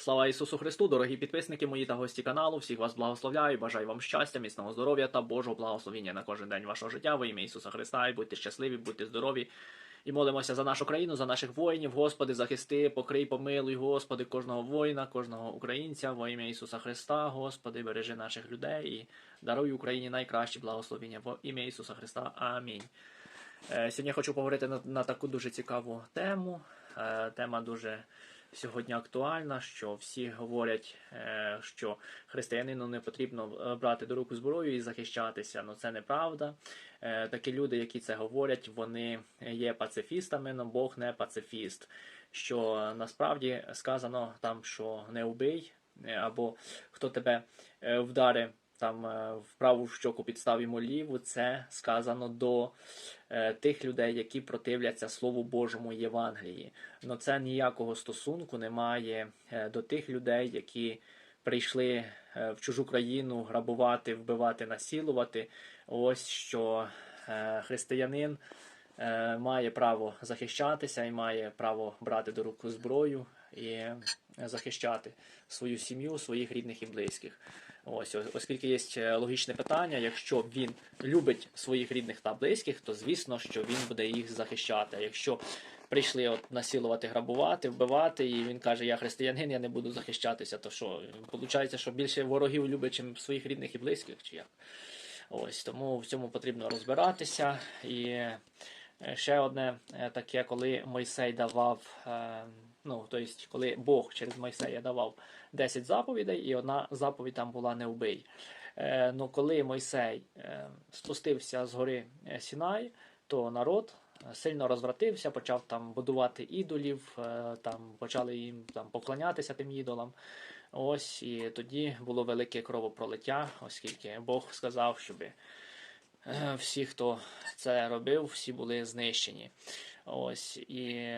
Слава Ісусу Христу, дорогі підписники мої та гості каналу. Всіх вас благословляю, бажаю вам щастя, міцного здоров'я та Божого благословіння на кожен день вашого життя во ім'я Ісуса Христа. І будьте щасливі, будьте здорові. І молимося за нашу країну, за наших воїнів. Господи, захисти, покрий, помилуй, Господи, кожного воїна, кожного українця во ім'я Ісуса Христа. Господи, бережи наших людей і даруй Україні найкращі благословіння во ім'я Ісуса Христа. Амінь. Е, Сьогодні хочу поговорити на, на таку дуже цікаву тему. Е, Тема дуже сьогодні актуальна, що всі говорять, е, що християнину не потрібно брати до рук зброю і захищатися. Ну це неправда. Такі люди, які це говорять, вони є пацифістами, але Бог не пацифіст. Що насправді сказано там, що не убий, або хто тебе вдари там е, в праву щоку підстав йому ліву, це сказано до е, тих людей, які противляться Слову Божому Євангелії. Но це ніякого стосунку не має е, до тих людей, які прийшли в чужу країну грабувати, вбивати, насилувати. Ось що християнин має право захищатися і має право брати до рук зброю і захищати свою сім'ю, своїх рідних і близьких. Ось, оскільки є логічне питання, якщо він любить своїх рідних та близьких, то звісно, що він буде їх захищати. А якщо прийшли от насилувати, грабувати, вбивати, і він каже, я християнин, я не буду захищатися, то що? Виходить, що більше ворогів любить, чим своїх рідних і близьких, чи як? Ось тому в цьому потрібно розбиратися. І е, ще одне е, таке, коли Мойсей давав, е, ну тобто, коли Бог через Мойсея давав 10 заповідей, і одна заповідь там була не вбий. Е, Ну, коли Мойсей е, спустився з гори е, Сінай, то народ е, сильно розвратився, почав там будувати ідолів, е, там почали їм там поклонятися тим ідолам. Ось і тоді було велике кровопролиття, оскільки Бог сказав, щоб всі, хто це робив, всі були знищені. Ось і.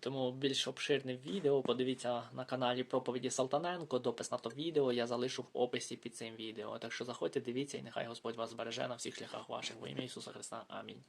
Тому більш обширне відео подивіться на каналі Проповіді Салтаненко. Допис на то відео я залишу в описі під цим відео. Так що заходьте, дивіться, і нехай Господь вас збереже на всіх шляхах ваших. Во ім'я Ісуса Христа. Амінь.